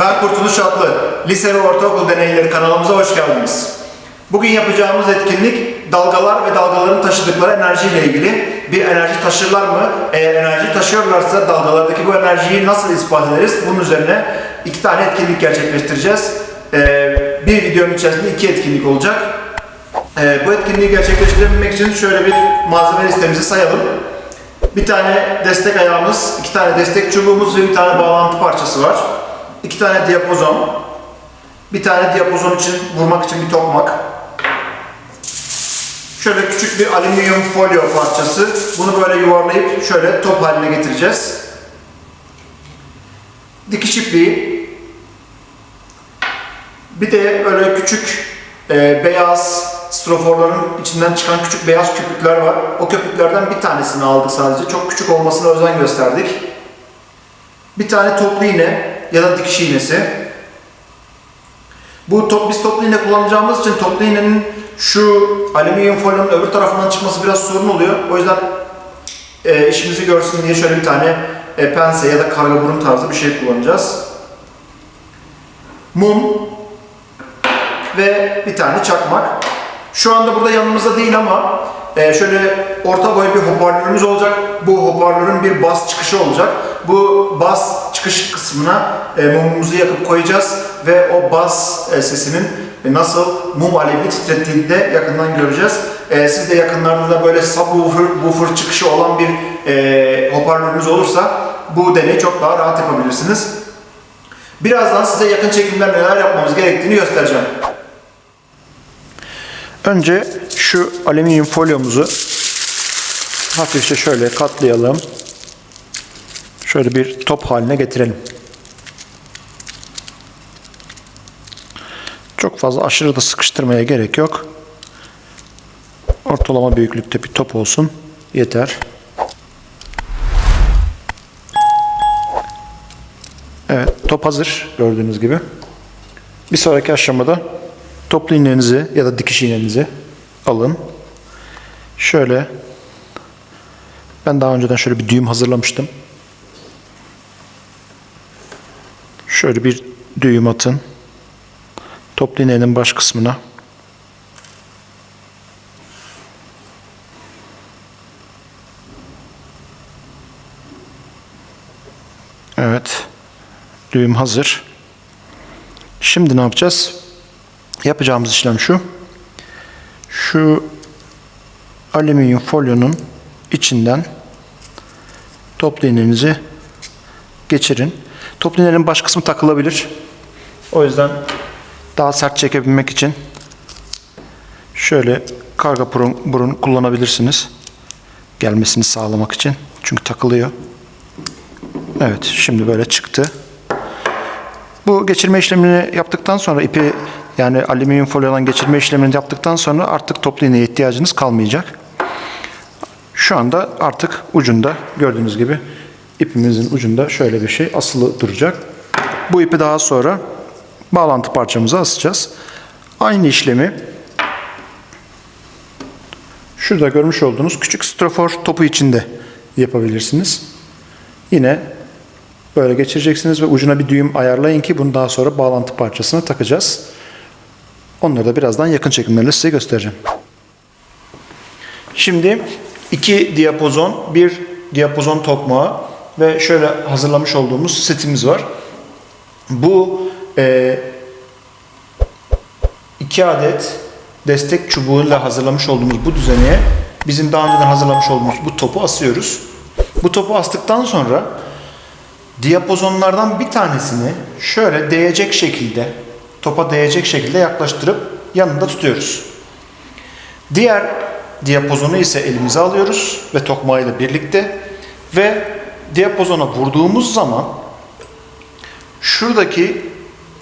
Ben Kurtuluş Atlı. Lise ve ortaokul deneyleri kanalımıza hoş geldiniz. Bugün yapacağımız etkinlik dalgalar ve dalgaların taşıdıkları enerji ile ilgili. Bir enerji taşırlar mı? Eğer enerji taşıyorlarsa dalgalardaki bu enerjiyi nasıl ispat ederiz? Bunun üzerine iki tane etkinlik gerçekleştireceğiz. Ee, bir videonun içerisinde iki etkinlik olacak. Ee, bu etkinliği gerçekleştirebilmek için şöyle bir malzeme listemizi sayalım. Bir tane destek ayağımız, iki tane destek çubuğumuz ve bir tane bağlantı parçası var. İki tane diapozon, bir tane diapozon için vurmak için bir tokmak. Şöyle küçük bir alüminyum folyo parçası. Bunu böyle yuvarlayıp şöyle top haline getireceğiz. Dikiş ipliği. Bir de böyle küçük e, beyaz stroforların içinden çıkan küçük beyaz köpükler var. O köpüklerden bir tanesini aldık sadece. Çok küçük olmasına özen gösterdik. Bir tane toplu iğne ya da dikiş iğnesi. Bu top, biz toplu iğne kullanacağımız için toplu iğnenin şu alüminyum folyonun öbür tarafından çıkması biraz sorun oluyor. O yüzden e, işimizi görsün diye şöyle bir tane e, pense ya da karga burun tarzı bir şey kullanacağız. Mum ve bir tane çakmak. Şu anda burada yanımızda değil ama e, şöyle orta boy bir hoparlörümüz olacak. Bu hoparlörün bir bas çıkışı olacak. Bu bas çıkış kısmına e, mumumuzu yakıp koyacağız ve o bas e, sesinin e, nasıl mum alevini titrettiğini de yakından göreceğiz. E, siz de yakınlarda da böyle subwoofer woofer çıkışı olan bir e, hoparlörünüz olursa bu deneyi çok daha rahat yapabilirsiniz. Birazdan size yakın çekimler neler yapmamız gerektiğini göstereceğim. Önce şu alüminyum folyomuzu hafifçe şöyle katlayalım. Şöyle bir top haline getirelim. Çok fazla aşırı da sıkıştırmaya gerek yok. Ortalama büyüklükte bir top olsun. Yeter. Evet, top hazır gördüğünüz gibi. Bir sonraki aşamada toplu iğnenizi ya da dikiş iğnenizi alın. Şöyle ben daha önceden şöyle bir düğüm hazırlamıştım. Şöyle bir düğüm atın. Toplu iğnenin baş kısmına. Evet. Düğüm hazır. Şimdi ne yapacağız? Yapacağımız işlem şu. Şu alüminyum folyonun içinden toplu iğnenizi geçirin. Toplu iğnenin baş kısmı takılabilir. O yüzden daha sert çekebilmek için şöyle karga burun, burun kullanabilirsiniz. Gelmesini sağlamak için. Çünkü takılıyor. Evet şimdi böyle çıktı. Bu geçirme işlemini yaptıktan sonra ipi yani alüminyum folyodan geçirme işlemini yaptıktan sonra artık toplu iğneye ihtiyacınız kalmayacak. Şu anda artık ucunda gördüğünüz gibi ipimizin ucunda şöyle bir şey asılı duracak. Bu ipi daha sonra bağlantı parçamıza asacağız. Aynı işlemi şurada görmüş olduğunuz küçük strofor topu içinde yapabilirsiniz. Yine böyle geçireceksiniz ve ucuna bir düğüm ayarlayın ki bunu daha sonra bağlantı parçasına takacağız. Onları da birazdan yakın çekimlerle size göstereceğim. Şimdi iki diapozon, bir diapozon tokmağı ve şöyle hazırlamış olduğumuz setimiz var. Bu e, iki adet destek çubuğuyla hazırlamış olduğumuz bu düzeneye bizim daha önceden hazırlamış olduğumuz bu topu asıyoruz. Bu topu astıktan sonra diapozonlardan bir tanesini şöyle değecek şekilde topa değecek şekilde yaklaştırıp yanında tutuyoruz. Diğer diapozonu ise elimize alıyoruz ve tokmağıyla birlikte ve diapozona vurduğumuz zaman şuradaki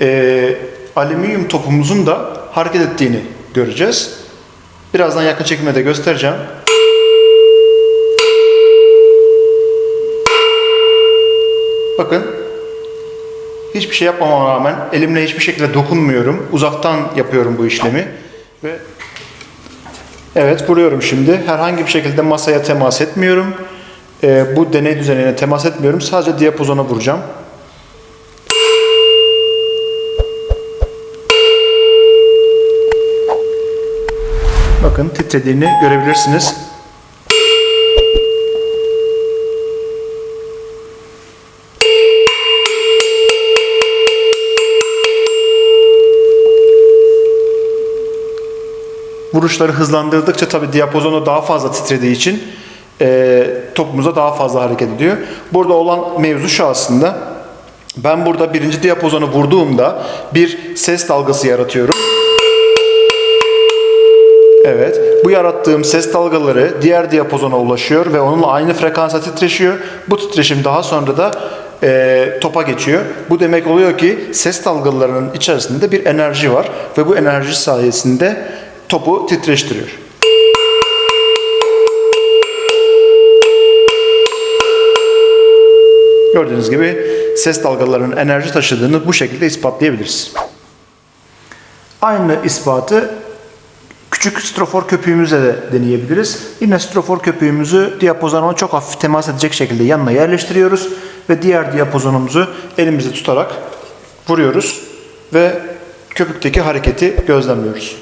e, alüminyum topumuzun da hareket ettiğini göreceğiz. Birazdan yakın çekimde de göstereceğim. Bakın hiçbir şey yapmama rağmen elimle hiçbir şekilde dokunmuyorum. Uzaktan yapıyorum bu işlemi ve Evet vuruyorum şimdi. Herhangi bir şekilde masaya temas etmiyorum e, bu deney düzenine temas etmiyorum. Sadece diyapozona vuracağım. Bakın titrediğini görebilirsiniz. Vuruşları hızlandırdıkça tabi diapozonu daha fazla titrediği için e, topumuza daha fazla hareket ediyor. Burada olan mevzu şu aslında. Ben burada birinci diapazonu vurduğumda bir ses dalgası yaratıyorum. Evet, bu yarattığım ses dalgaları diğer diapazona ulaşıyor ve onunla aynı frekansa titreşiyor. Bu titreşim daha sonra da e, topa geçiyor. Bu demek oluyor ki ses dalgalarının içerisinde bir enerji var ve bu enerji sayesinde topu titreştiriyor. Gördüğünüz gibi ses dalgalarının enerji taşıdığını bu şekilde ispatlayabiliriz. Aynı ispatı küçük strofor köpüğümüzle de deneyebiliriz. Yine strofor köpüğümüzü diapozonuma çok hafif temas edecek şekilde yanına yerleştiriyoruz ve diğer diapozonumuzu elimizde tutarak vuruyoruz ve köpükteki hareketi gözlemliyoruz.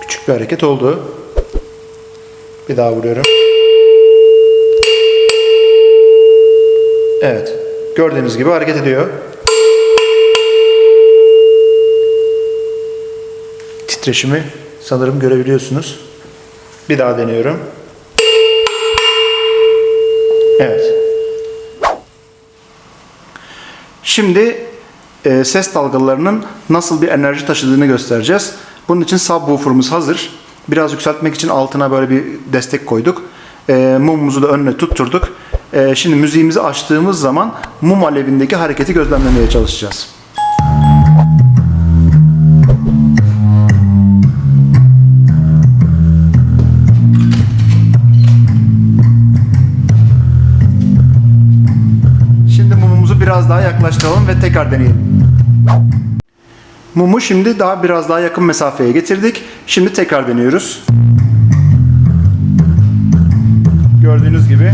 Küçük bir hareket oldu. Bir daha vuruyorum. Evet. Gördüğünüz gibi hareket ediyor. Titreşimi sanırım görebiliyorsunuz. Bir daha deniyorum. Evet. Şimdi e, ses dalgalarının nasıl bir enerji taşıdığını göstereceğiz. Bunun için subwoofer'ımız hazır. Biraz yükseltmek için altına böyle bir destek koyduk. E, mumumuzu da önüne tutturduk. E, şimdi müziğimizi açtığımız zaman mum alevindeki hareketi gözlemlemeye çalışacağız. Şimdi mumumuzu biraz daha yaklaştıralım ve tekrar deneyelim. Mumu şimdi daha biraz daha yakın mesafeye getirdik. Şimdi tekrar deniyoruz. Gördüğünüz gibi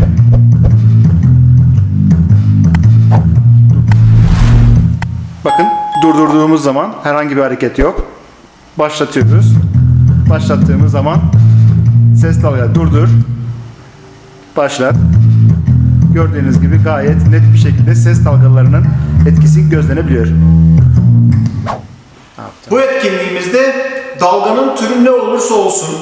Bakın durdurduğumuz zaman herhangi bir hareket yok. Başlatıyoruz. Başlattığımız zaman ses dalga durdur. Başlat. Gördüğünüz gibi gayet net bir şekilde ses dalgalarının etkisi gözlenebiliyor. Bu etkinliğimizde dalganın türü ne olursa olsun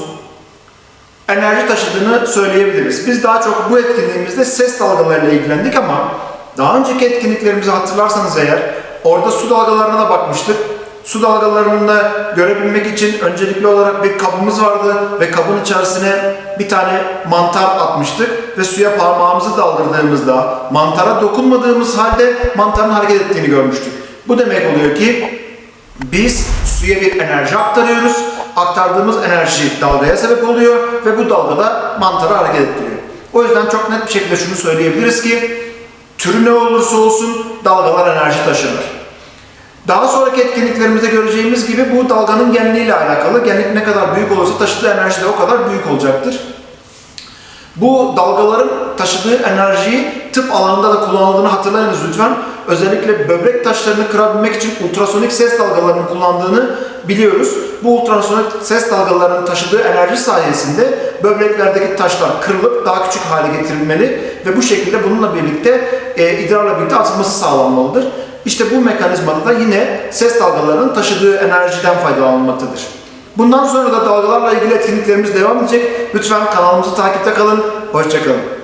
enerji taşıdığını söyleyebiliriz. Biz daha çok bu etkinliğimizde ses dalgalarıyla ilgilendik ama daha önceki etkinliklerimizi hatırlarsanız eğer orada su dalgalarına da bakmıştık. Su dalgalarını da görebilmek için öncelikli olarak bir kabımız vardı ve kabın içerisine bir tane mantar atmıştık ve suya parmağımızı daldırdığımızda mantara dokunmadığımız halde mantarın hareket ettiğini görmüştük. Bu demek oluyor ki biz suya bir enerji aktarıyoruz. Aktardığımız enerji dalgaya sebep oluyor ve bu dalga da mantarı hareket ettiriyor. O yüzden çok net bir şekilde şunu söyleyebiliriz ki türü ne olursa olsun dalgalar enerji taşırlar. Daha sonraki etkinliklerimizde göreceğimiz gibi bu dalganın genliğiyle alakalı. Genlik ne kadar büyük olursa taşıdığı enerji de o kadar büyük olacaktır. Bu dalgaların taşıdığı enerjiyi tıp alanında da kullanıldığını hatırlayınız lütfen. Özellikle böbrek taşlarını kırabilmek için ultrasonik ses dalgalarının kullandığını biliyoruz. Bu ultrasonik ses dalgalarının taşıdığı enerji sayesinde böbreklerdeki taşlar kırılıp daha küçük hale getirilmeli ve bu şekilde bununla birlikte e, idrarla birlikte atılması sağlanmalıdır. İşte bu mekanizmada da yine ses dalgalarının taşıdığı enerjiden faydalanılmaktadır. Bundan sonra da dalgalarla ilgili etkinliklerimiz devam edecek. Lütfen kanalımızı takipte kalın. Hoşçakalın.